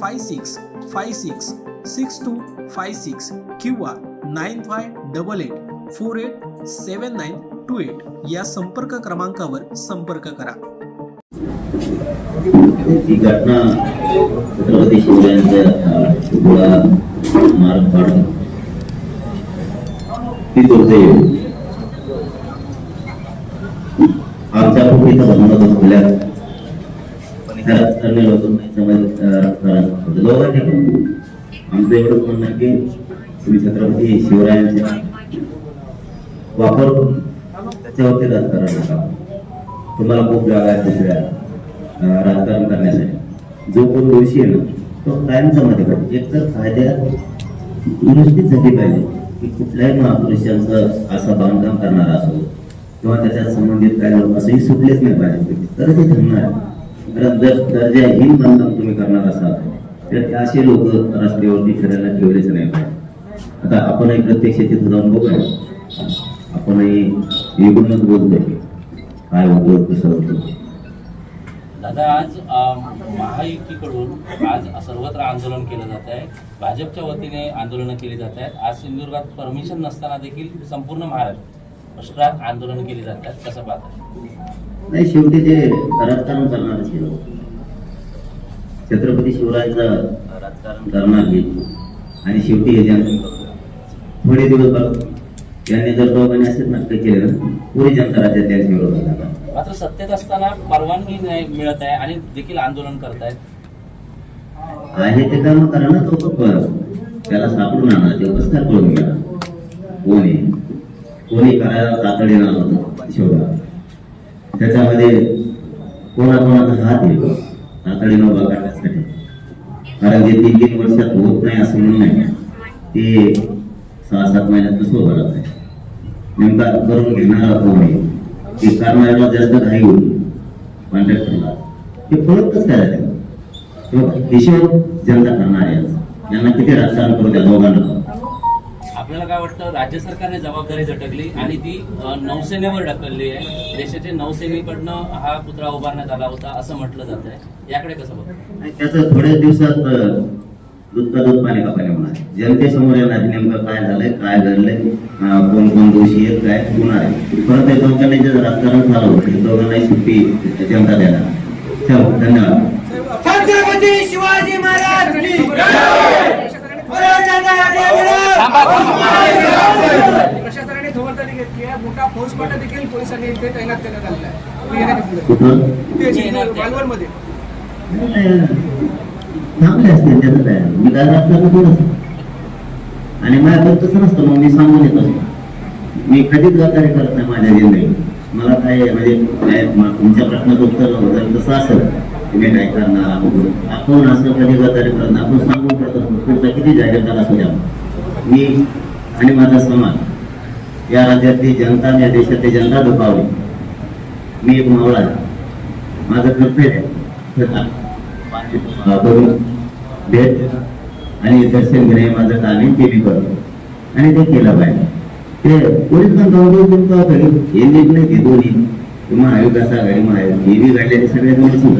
five six five six six two five six किंवा nine five double eight four eight seven nine two eight या संपर्क क्रमांकावर संपर्क करा. ही घटना छत्रपती शिवरायांच्या पुतळा मार्ग पाडून ती दुर्दैव आमच्या खूप इथं बनवत असलेल्या राजकारणी लोकांना समाजात राजकारण होतं. दोघांनी पण. आमचं एवढंच म्हणणं आहे की तुम्ही छत्रपती शिवरायांचा वापर करून त्याच्यावरती राजकारण नका तुम्हाला खूप जागा आहे दुसऱ्या राजकारण करण्यासाठी जो कोण दोषी आहे ना तो कायमचा मध्ये पाहिजे एक तर कायद्या दुरुस्तीच झाली पाहिजे की कुठल्याही महापुरुषांचं असं बांधकाम करणारा असो किंवा त्याच्यात संबंधित काही लोक असंही सुटलेच नाही पाहिजे तर ते थांबणार दर्जाहीन बांधकाम तुम्ही करणार असाल तर असे लोक रस्त्यावरती फिरायला ठेवलेच नाही पाहिजे. आता आपणही प्रत्यक्ष तिथं जाऊन बघूया. आपणही एकूणच बोलतोय काय होतं कसं होतं दादा आज महायुतीकडून आज सर्वत्र आंदोलन केलं जात आहे. भाजपच्या वतीने आंदोलनं केली जात आहेत. आज सिंधुदुर्गात परमिशन नसताना देखील संपूर्ण महाराष्ट्र आंदोलनं केली जात आहेत कसं पाहतात. नाही शेवटी ते राजकारण करणारच लोक. छत्रपती शिवरायांचं राजकारण करणार हे आणि शेवटी हे थोडे दिवस बघ यांनी जर दोघांनी असेच नाटक केले ना पुरी जनता राज्यात त्यांच्या विरोधात. मात्र सत्तेत असताना परवानगी नाही मिळत आहे आणि देखील आंदोलन करतायत. आहे ते काम करा ना तो त्याला सापडून आणा ते काय पळून गेला कोणी कोणी करायला तातडीनं आलं होतं शिवराय त्याच्यामध्ये कोणाकोणाचा हात येतो तातडीनं उभा करण्यासाठी. कारण जे तीन तीन वर्षात होत नाही असं म्हणून नाही ते सहा सात महिन्यात कसं उभं राहत आहे? नेमका करून घेणारा कोण आहे? ते करणाऱ्याला जास्त घाई होती कॉन्ट्रॅक्टरला ते फरकच करायचं काय हिशोब जनता करणार आहे. यांना किती राजकारण करू त्या दोघांना? आपल्याला काय वाटतं राज्य सरकारने जबाबदारी झटकली आणि ती नौसेनेवर ढकलली आहे. देशाच्या नौसेनेकडनं हा पुतळा उभारण्यात आला होता असं म्हटलं जात आहे. याकडे कसं बघतं? आणि त्याचं थोड्याच दिवसात पाणी होणार. जनतेसमोर येणार नेमकं काय झालंय काय घडलंय कोण कोण दोषी आहेत काय होणार आहे? परत या दोघांनी जे राजकारण झालं होतं दोघांनाही सुट्टी जनता देणार. चलो धन्यवाद. छत्रपती शिवाजी महाराज की प्रशासनाने खबरदारी घेतली आहे फौजफाटा देखील पोलिसांनी इथे तैनात करण्यात आलेला आहे. मालवणमध्ये. थांबले असते त्याचं काय? मी काय आणि माझ्याकडे तसं नसतं मग मी सांगून येत. मी कधीच गद्दारी करत नाही माझ्या जिंदगीत मला काय म्हणजे काय तुमच्या प्रश्नाचं उत्तर जर तसं असेल तुम्ही काय करणार. आपण असं कधी गद्दारी करत नाही. आपण सांगून करत असतो. तुमचा किती जाहीर असू द्या. मी आणि माझा समाज या राज्यातली जनता आणि या देशातली जनता दुखावली. मी एक मावळा आहे. माझं कर्तव्य करून भेट आणि दर्शन घेणे माझं काम आहे. ते मी करतो. आणि ते केलं पाहिजे. ते पोलीस पण गावगाव तुमचं घरी हे नीट नाही ते दोन्ही ते महाविकास आघाडी महाविकास हे बी घडले ते सगळे दोन्ही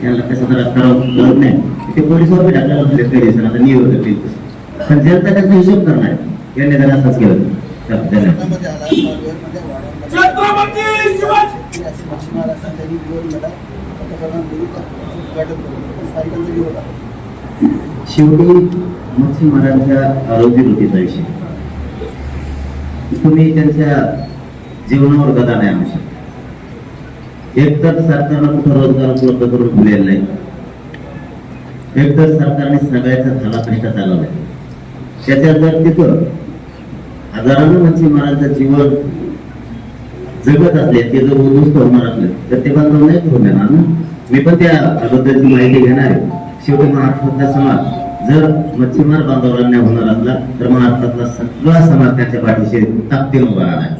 त्यांना कसं तर करावं कळत नाही. ते पोलिसवर बी टाकलेलं नियोजन पण जनता त्याचा हिशोब करणार यांनी जर असाच केलं. तर धन्यवादमध्ये विरोध उद्घाटन केलं विषय. तुम्ही त्यांच्या जीवनावर गदा नाही आणू शकता. एक तर सरकारनं कुठं रोजगार उपलब्ध करून दिलेला नाही. एक तर सरकारने सगळ्याचा झाला कष्ट चालवलाय त्याच्या जर तिथं हजारानं मच्छीमारांचं म्हणजे जीवन जगत असले ते जर उद्ध्वस्त होणार असले तर ते बांधव नाही करून देणार ना. मी पण त्याबद्दलची माहिती घेणार आहे. शेवटी महाराष्ट्रातला समाज जर मच्छीमार बांधवांना होणार असला तर महाराष्ट्रातला सगळा समाज त्याच्या पाठीशी ताकदीनं उभा राहणार